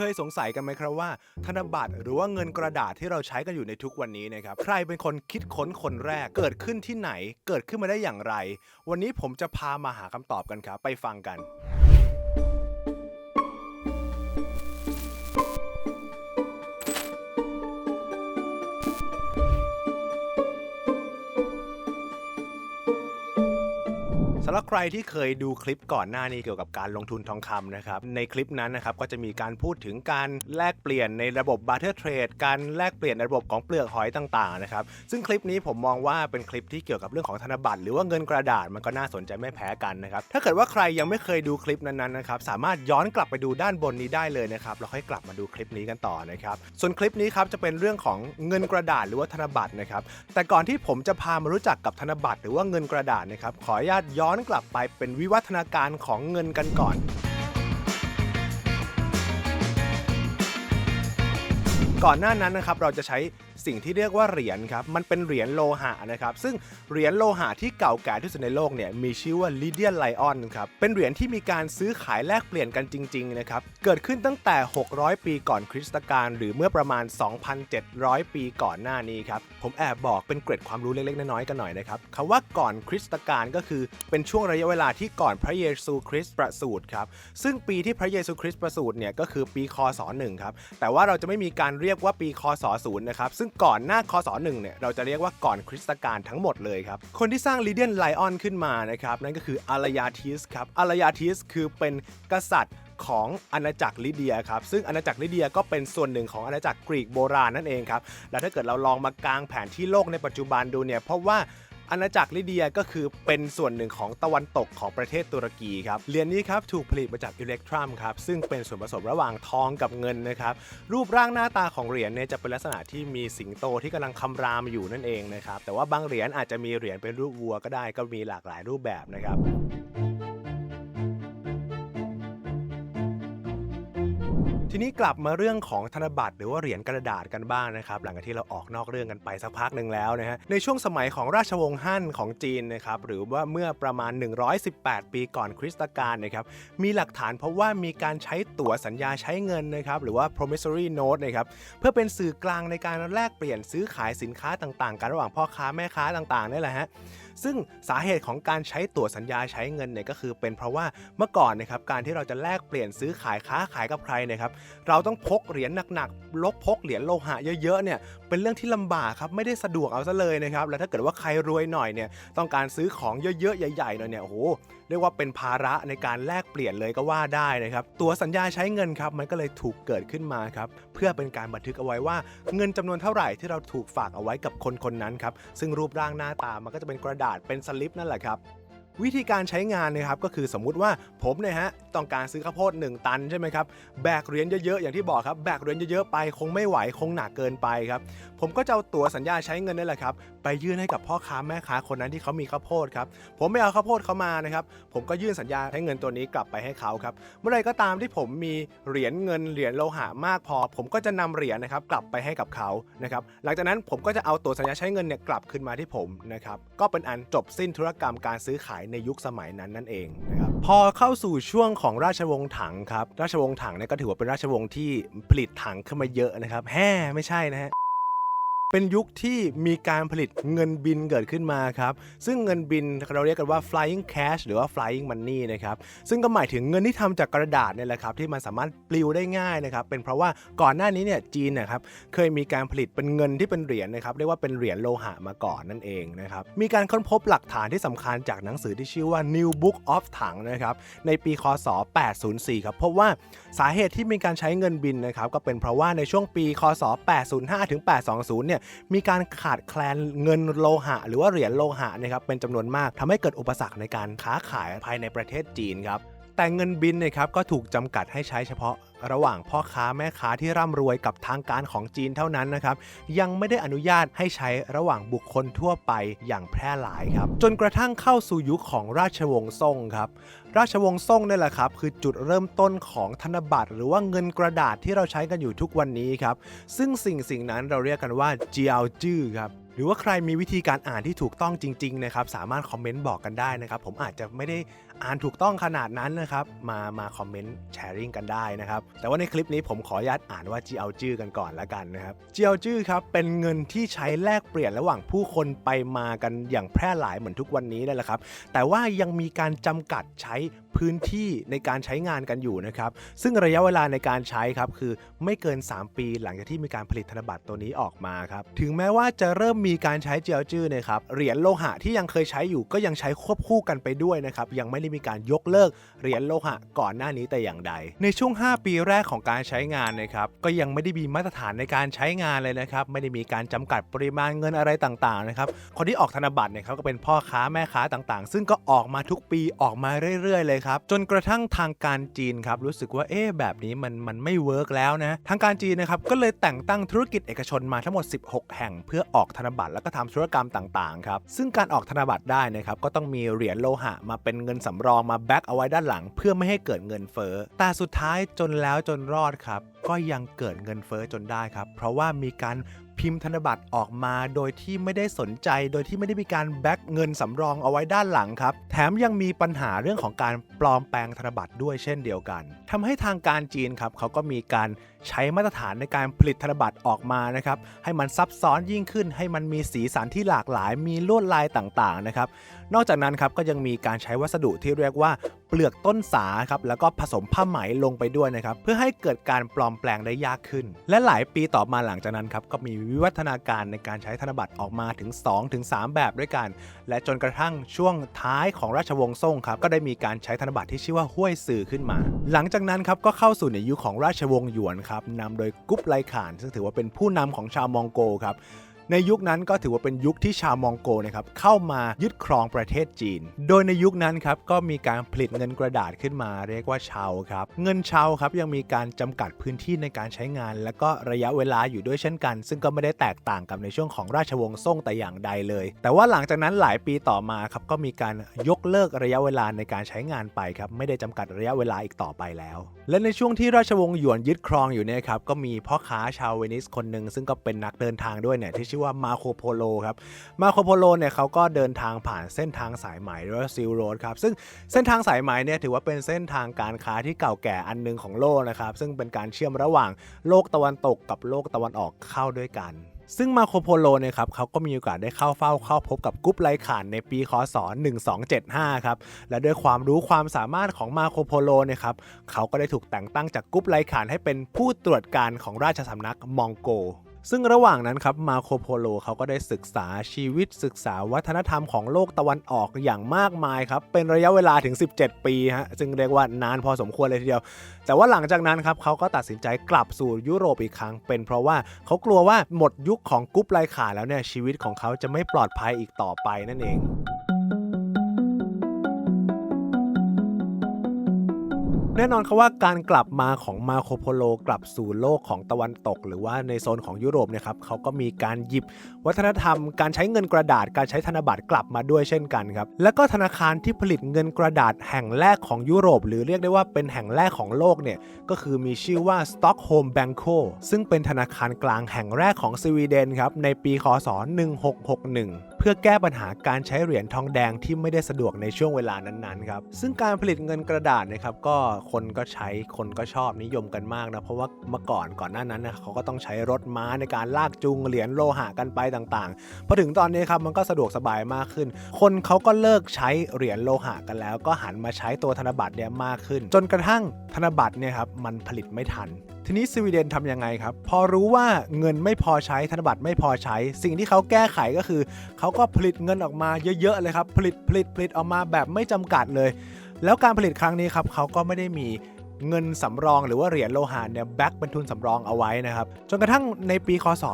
เคยสงสัยกันไหมครับว่า ธนบัตรหรือว่าเงินกระดาษที่เราใช้กันอยู่ในทุกวันนี้นะครับใครเป็นคนคิดค้นคนแรกเกิดขึ้นที่ไหน เกิดขึ้นมาได้อย่างไร วันนี้ผมจะพามาหาคำตอบกันครับไปฟังกันำหรับใครที่เคยดูคลิปก่อนหน้านี้เกี่ยวกับการลงทุนทองคำนะครับในคลิปนั้นนะครับก็จะมีการพูดถึงการแลกเปลี่ยนในระบบ barter trade การแลกเปลี่ยนในระบบของเปลือกหอยต่างๆนะครับซึ่งคลิปนี้ผมมองว่าเป็นคลิปที่เกี่ยวกับเรื่องของธนบัตรหรือว่าเงินกระดาษมันก็น่าสนใจไม่แพ้กันนะครับถ้าเกิดว่าใครยังไม่เคยดูคลิปนั้นๆนะครับสามารถย้อนกลับไปดูด้านบนนี้ได้เลยนะครับแล้วค่อยกลับมาดูคลิปนี้กันต่อนะครับส่วนคลิปนี้ครับจะเป็นเรื่องของเงินกระดาษหรือว่าธนบัตรนะครับแต่ก่อนที่ผมจะพามารู้จักกับธนบัตรหรือว่าเงินกระดาษนะครับขออนุญาตย้อนกลับไปเป็นวิวัฒนาการของเงินกันก่อน ก่อนหน้านั้นนะครับเราจะใช้ สิ่งที่เรียกว่าเหรียญครับมันเป็นเหรียญโลหะนะครับซึ่งเหรียญโลหะที่เก่าแก่ที่สุดในโลกเนี่ยมีชื่อว่าลิเดียนไลออนครับเป็นเหรียญที่มีการซื้อขายแลกเปลี่ยนกันจริงๆนะครับเกิดขึ้นตั้งแต่ 600 ปีก่อนคริสตกาลหรือเมื่อประมาณ 2,700 ปีก่อนหน้านี้ครับผมแอบบอกเป็นเกร็ดความรู้เล็กๆน้อยๆกันหน่อยนะครับคำว่าก่อนคริสตกาลก็คือเป็นช่วงระยะเวลาที่ก่อนพระเยซูคริสต์ประสูติครับซึ่งปีที่พระเยซูคริสต์ประสูติเนี่ยก็คือปีคศ1ครับแต่ว่าเราจะไม่มีการเรียกว่าปีคศ0นะครับซึ่งก่อนหน้าคศ1เนี่ยเราจะเรียกว่าก่อนคริสตกาลทั้งหมดเลยครับ คนที่สร้างลีเดียนไลออนขึ้นมานะครับ นั่นก็คืออารยาทิสครับอารยาทิสคือเป็นกษัตริย์ของอาณาจักรลิเดียครับ ซึ่งอาณาจักรลิเดียก็เป็นส่วนหนึ่งของอาณาจักรกรีกโบราณนั่นเองครับ และถ้าเกิดเราลองมากางแผนที่โลกในปัจจุบันดูเนี่ย เพราะว่า อาณาจักรลิเดียก็คือเป็นส่วนหนึ่งของตะวันตกของประเทศตุรกีครับเหรียญนี้ครับถูกผลิตมาจากอิเล็กทรัมครับซึ่งเป็นส่วนผสมระหว่างทองกับเงินนะครับรูปร่างหน้าตาของเหรียญเนี่ยจะเป็นลักษณะที่มีสิงโตที่กำลังคำรามอยู่นั่นเองนะครับแต่ว่าบางเหรียญอาจจะมีเหรียญเป็นรูปวัวก็ได้ก็มีหลากหลายรูปแบบนะครับ ทีนี้กลับมาเรื่องของธนบัตรหรือว่าเหรียญกระดาษกันบ้างนะครับ หลังจากที่เราออกนอกเรื่องกันไปสักพักหนึ่งแล้วนะฮะในช่วงสมัยของราชวงศ์ฮั่นของจีนนะครับหรือว่าเมื่อประมาณ 118 ปีก่อนคริสตกาลนะครับมีหลักฐานเพราะว่ามีการใช้ตั๋วสัญญาใช้เงินนะครับหรือว่า promissory note นะครับเพื่อเป็นสื่อกลางในการแลกเปลี่ยนซื้อขายสินค้าต่างๆกันระหว่างพ่อค้าแม่ค้าต่างๆนี่แหละฮะ ซึ่งสาเหตุของการใช้ตั๋วสัญญาใช้เงินเนี่ยก็คือ เป็นเพราะว่าเมื่อก่อนนะครับการที่เราจะแลกเปลี่ยนซื้อขายค้าขายกับใครนะครับเราต้องพกเหรียญหนักๆลกพกเหรียญโลหะเยอะๆเนี่ยเป็นเรื่องที่ลำบากครับไม่ได้สะดวกเอาซะเลยนะครับแล้วถ้าเกิดว่าใครรวยหน่อยเนี่ยต้องการซื้อของเยอะๆใหญ่ๆหน่อยเนี่ยโอ้โห เรียกว่าเป็นภาระในการแลกเปลี่ยนเลยก็ว่าได้นะครับ ตัวสัญญาใช้เงินครับมันก็เลยถูกเกิดขึ้นมาครับเพื่อเป็นการบันทึกเอาไว้ว่าเงินจำนวนเท่าไหร่ที่เราถูกฝากเอาไว้กับคนคนนั้นครับซึ่งรูปร่างหน้าตามันก็จะเป็นกระดาษเป็นสลิปนั่นแหละครับ วิธีการใช้งานนะครับก็คือสมมุติว่าผมเนี่ยฮะต้องการซื้อข้าวโพด1 ตันใช่ไหมครับแบกเหรียญเยอะๆอย่างที่บอกครับแบกเหรียญเยอะๆไปคงไม่ไหวคงหนักเกินไปครับผมก็จะเอาตั๋วสัญญาใช้เงินนี่แหละครับไปยื่นให้กับพ่อค้าแม่ค้าคนนั้นที่เขามีข้าวโพดครับผมไม่เอาข้าวโพดเขามานะครับผมก็ยื่นสัญญาใช้เงินตัวนี้กลับไปให้เขาครับเมื่อไรก็ตามที่ผมมีเหรียญเงินเหรียญโลหะมากพอ ผมก็จะนำเหรียญนะครับกลับไปให้กับเขานะครับหลังจากนั้นผมก็จะเอาตั๋วสัญญาใช้เงินเนี่ยกลับคืนมาที่ผมนะครับก็เป็นอันจบสิ้นธุรกรรมการซื้อขายในยุคสมัยนั้นนั่นเองนะครับพอเข้าสู่ช่วงของราชวงศ์ถังครับ ราชวงศ์ถังเนี่ยก็ถือว่าเป็นราชวงศ์ที่ผลิตถังขึ้นมาเยอะนะครับแฮ่ไม่ใช่นะฮะ เป็นยุคที่มีการผลิตเงินบินเกิดขึ้นมาครับ ซึ่งเงินบินเราเรียกกันว่า flying cash หรือว่า flying money นะครับ ซึ่งก็หมายถึงเงินที่ทำจากกระดาษเนี่ยแหละครับ ที่มันสามารถปลิวได้ง่ายนะครับ เป็นเพราะว่าก่อนหน้านี้เนี่ยจีนนะครับเคยมีการผลิตเป็นเงินที่เป็นเหรียญนะครับ เรียกว่าเป็นเหรียญโลหะมาก่อนนั่นเองนะครับ มีการค้นพบหลักฐานที่สำคัญจากหนังสือที่ชื่อว่า New Book of ถังนะครับ ในปี คศ 804 ครับพบว่าสาเหตุที่มีการใช้เงินบินนะครับ ก็เป็นเพราะว่าในช่วงปี คศ 805 ถึง 820 เนี่ยมีการขาดแคลนเงินโลหะ หรือว่าเหรียญโลหะนะครับเป็นจำนวนมากทำให้เกิดอุปสรรคในการค้าขายภายในประเทศจีนครับ แต่เงินบินนะครับก็ถูกจำกัดให้ใช้เฉพาะระหว่างพ่อค้าแม่ค้าที่ร่ำรวยกับทางการของจีนเท่านั้นนะครับ ยังไม่ได้อนุญาตให้ใช้ระหว่างบุคคลทั่วไปอย่างแพร่หลายครับ จนกระทั่งเข้าสู่ยุคของราชวงศ์ซ่งครับ ราชวงศ์ซ่งนี่แหละครับ คือจุดเริ่มต้นของธนบัตร หรือว่าเงินกระดาษที่เราใช้กันอยู่ทุกวันนี้ครับ ซึ่งสิ่งสิ่งนั้นเราเรียกกันว่าเจียวจื้อครับหรือว่าใครมีวิธีการอ่านที่ถูกต้องจริง ๆ นะครับ สามารถคอมเมนต์บอกกันได้นะครับ ผมอาจจะไม่ได้ อ่านถูกต้องขนาดนั้นนะครับ มามาคอมเมนต์แชร์ริงกันได้นะครับ แต่ว่าในคลิปนี้ผมขออนุญาตอ่านว่าจีเอาจื้อกันก่อนละกันนะครับจีเอาจื้อครับเป็นเงินที่ใช้แลกเปลี่ยนระหว่างผู้คนไปมากันอย่างแพร่หลายเหมือนทุกวันนี้นั่นแหละครับ แต่ว่ายังมีการจำกัดใช้พื้นที่ในการใช้งานกันอยู่นะครับ ซึ่งระยะเวลาในการใช้ครับคือไม่เกิน 3 ปีหลังจากที่มีการผลิตธนบัตรตัวนี้ออกมาครับ ถึงแม้ว่าจะเริ่มมีการใช้เจียวจื้อนะครับ เหรียญโลหะที่ยังเคยใช้อยู่ก็ยังใช้ควบคู่กันไปด้วยนะครับ ยังไม่ได้มีการยกเลิกเหรียญโลหะก่อนหน้านี้แต่อย่างใด ในช่วง 5 ปีแรกของการใช้งานนะครับก็ยังไม่ได้มีมาตรฐานในการใช้งานเลยนะครับไม่ได้มีการจำกัดปริมาณเงินอะไรต่างๆนะครับคนที่ออกธนบัตรเนี่ยเขาก็เป็นพ่อค้าแม่ค้าต่างๆ ซึ่งก็ออกมาทุกปีออกมาเรื่อย ๆ เลยครับจนกระทั่งทางการจีนครับรู้สึกว่าเอ๊ะแบบนี้มันมันไม่เวิร์กแล้วนะทางการจีนนะครับก็เลยแต่งตั้งธุรกิจเอกชนมาทั้งหมด 16 แห่ง เพื่อออกธนบัตรแล้วก็ทำธุรกรรมต่างๆครับซึ่งการออกธนบัตรได้นะครับก็ต้องมีเหรียญโลหะมาเป็นเงินสำรองมาแบ็กเอาไว้ด้านหลัง เพื่อไม่ให้เกิดเงินเฟ้อแต่สุดท้ายจนแล้วจนรอดครับ ก็ยังเกิดเงินเฟ้อจนได้ครับ เพราะว่ามีการ พิมพ์ธนบัตรออกมาโดยที่ไม่ได้สนใจ โดยที่ไม่ได้มีการแบ็กเงินสำรองเอาไว้ด้านหลังครับ แถมยังมีปัญหาเรื่องของการปลอมแปลงธนบัตรด้วยเช่นเดียวกันทำให้ทางการจีนครับเขาก็มีการใช้มาตรฐานในการผลิตธนบัตรออกมานะครับให้มันซับซ้อนยิ่งขึ้น ให้มันมีสีสันที่หลากหลาย มีลวดลายต่างๆนะครับนอกจากนั้นครับก็ยังมีการใช้วัสดุที่เรียกว่าเปลือกต้นสาครับแล้วก็ผสมผ้าไหมลงไปด้วยนะครับเพื่อให้เกิดการปลอมแปลงได้ยากขึ้น และหลายปีต่อมาหลังจากนั้นครับก็มีวิวัฒนาการในการใช้ธนบัตรออกมาถึง 2-3 แบบด้วยกัน และจนกระทั่งช่วงท้ายของราชวงศ์ซ่งครับก็ได้มีการใช้ธนบัตรที่ชื่อว่าห้วยสื่อขึ้นมา หลังจากนั้นครับก็เข้าสู่ในยุคของราชวงศ์หยวนครับนำโดยกุ๊ปไลข่าน ซึ่งถือว่าเป็นผู้นำของชาวมองโกครับ ในยุคนั้นก็ถือว่าเป็นยุคที่ชาวมองโกนะครับเข้ามายึดครองประเทศจีน โดยในยุคนั้นครับก็มีการผลิตเงินกระดาษขึ้นมาเรียกว่าเชาครับ เงินเชาครับยังมีการจำกัดพื้นที่ในการใช้งาน และก็ระยะเวลาอยู่ด้วยเช่นกัน ซึ่งก็ไม่ได้แตกต่างกับในช่วงของราชวงศ์ซ่งแต่อย่างใดเลย แต่ว่าหลังจากนั้นหลายปีต่อมาครับก็มีการยกเลิกระยะเวลาในการใช้งานไปครับไม่ได้จำกัดระยะเวลาอีกต่อไปแล้ว และในช่วงที่ราชวงศ์หยวนยึดครองอยู่เนี่ยครับก็มีพ่อค้าชาวเวนิสคนหนึ่งซึ่งก็เป็นนักเดินทางด้วยเนี่ยที่ชื่อว่ามาโคโพโลครับมาโคโพโลเนี่ยเขาก็เดินทางผ่านเส้นทางสายไหมหรือว่าซิลโรดครับซึ่งเส้นทางสายไหมเนี่ยถือว่าเป็นเส้นทางการค้าที่เก่าแก่อันหนึงของโลกนะครับซึ่งเป็นการเชื่อมระหว่างโลกตะวันตกกับโลกตะวันออกเข้าด้วยกัน ซึ่งมาโคโพโลเนี่ยครับเขาก็มีโอกาสได้เข้าเฝ้าเข้าพบกับกุ๊ปไลขานในปีคศ 1275 ครับ และด้วยความรู้ความสามารถของมาโคโพโลเนี่ยครับเขาก็ได้ถูกแต่งตั้งจากกุ๊ปไลขานให้เป็นผู้ตรวจการของราชสำนักมองโก ซึ่งระหว่างนั้นครับมาโคโพโลเขาก็ได้ศึกษาชีวิตศึกษาวัฒนธรรมของโลกตะวันออกอย่างมากมายครับ เป็นระยะเวลาถึง 17 ปีฮะซึ่งเรียกว่านานพอสมควรเลยทีเดียว แต่ว่าหลังจากนั้นครับเขาก็ตัดสินใจกลับสู่ยุโรปอีกครั้ง เป็นเพราะว่าเขากลัวว่าหมดยุคของกุ๊ปไลขาแล้วเนี่ยชีวิตของเขาจะไม่ปลอดภัยอีกต่อไปนั่นเอง แน่นอนครับว่าการกลับมาของมาโคโพโลกลับสู่โลกของตะวันตก หรือว่าในโซนของยุโรปเนี่ยครับเขาก็มีการหยิบวัฒนธรรม การใช้เงินกระดาษการใช้ธนบัตรกลับมาด้วยเช่นกันครับแล้วก็ธนาคารที่ผลิตเงินกระดาษแห่งแรกของยุโรป หรือเรียกได้ว่าเป็นแห่งแรกของโลกเนี่ยก็คือมีชื่อว่า Stockholm Banco ซึ่งเป็นธนาคารกลางแห่งแรกของสวีเดนครับในปีคศ 1661 เพื่อแก้ปัญหาการใช้เหรียญทองแดงที่ไม่ได้สะดวกในช่วงเวลานั้นๆครับซึ่งการผลิตเงินกระดาษนะครับก็คนก็ใช้คนก็ชอบนิยมกันมากนะเพราะว่าเมื่อก่อนก่อนหน้านั้นนะเขาก็ต้องใช้รถม้าในการลากจูงเหรียญโลหะกันไปต่างๆพอถึงตอนนี้ครับมันก็สะดวกสบายมากขึ้น คนเขาก็เลิกใช้เหรียญโลหะกันแล้ว ก็หันมาใช้ตัวธนบัตรเนี่ยมากขึ้น จนกระทั่งธนบัตรเนี่ยครับมันผลิตไม่ทัน ทีนี้สวีเดนทำยังไงครับ พอรู้ว่าเงินไม่พอใช้ธนบัตรไม่พอใช้ สิ่งที่เขาแก้ไขก็คือเขาาก็ผลิตเงินออกมาเยอะๆเลยครับผลิตผลิตผลิตออกมาแบบไม่จำกัดเลย แล้วการผลิตครั้งนี้ครับเขาก็ไม่ได้มีเงินสำรองหรือว่าเหรียญโลหะเนี่ยแบ็กเป็นทุนสำรองเอาไว้นะครับ จนกระทั่งในปีคศ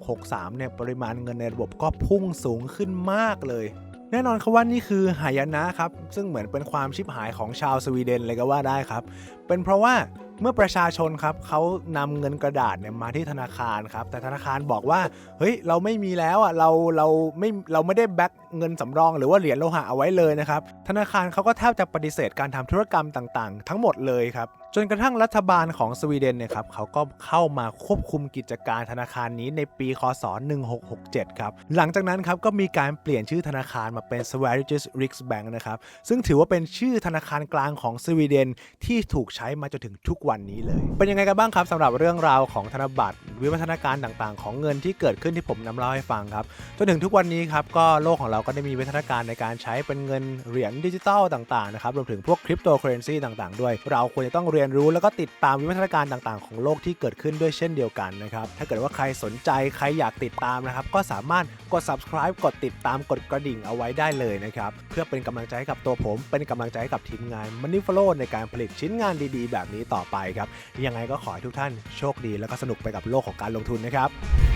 1663 เนี่ยปริมาณเงินในระบบก็พุ่งสูงขึ้นมากเลย แน่นอนครับว่านี่คือหายนะครับ ซึ่งเหมือนเป็นความชิบหายของชาวสวีเดนเลยก็ว่าได้ครับ เป็นเพราะว่า เมื่อประชาชนครับเขานำเงินกระดาษเนี่ยมาที่ธนาคารครับ แต่ธนาคารบอกว่าเฮ้ยเราไม่มีแล้วอะเราเราไม่เราไม่ได้แบ็กเงินสำรองหรือว่าเหรียญโลหะเอาไว้เลยนะครับ ธนาคารเขาก็แทบจะปฏิเสธการทำธุรกรรมต่างๆ ทั้งหมดเลยครับจนกระทั่งรัฐบาลของสวีเดนเนี่ยครับเขาก็เข้ามาควบคุมกิจการธนาคารนี้ในปีคศ 1667 ครับ หลังจากนั้นครับก็มีการเปลี่ยนชื่อธนาคารมาเป็น Sveriges Riksbank นะครับซึ่งถือว่าเป็นชื่อธนาคารกลางของสวีเดนที่ถูกใช้มาจนถึงทุกวันนี้เลย เป็นยังไงกันบ้างครับสำหรับเรื่องราวของธนบัตร วิวัฒนาการต่างๆ ของเงินที่เกิดขึ้นที่ผมนำเล่าให้ฟังครับจนถึงทุกวันนี้ครับก็โลกของเราก็ได้มีวิวัฒนาการในการใช้เป็นเงินเหรียญดิจิตอลต่างๆนะครับรวมถึงพวกคริปโตเคอเรนซีต่างๆ ด้วย เราควรจะต้องเรียนรู้แล้วก็ติดตามวิวัฒนาการต่างๆ ของโลกที่เกิดขึ้นด้วยเช่นเดียวกันนะครับถ้าเกิดว่าใครสนใจใครอยากติดตามนะครับก็สามารถกด subscribe กดติดตามกดกระดิ่งเอาไว้ได้เลยนะครับเพื่อเป็นกำลังใจให้กับตัวผม เป็นกำลังใจให้กับทีมงาน Money Follow ในการผลิตชิ้นงานดีๆ แบบนี้ต่อไปครับยังไงก็ขอให้ทุกท่านโชคดีแล้วก็สนุกไปกับโลกของการลงทุนนะครับ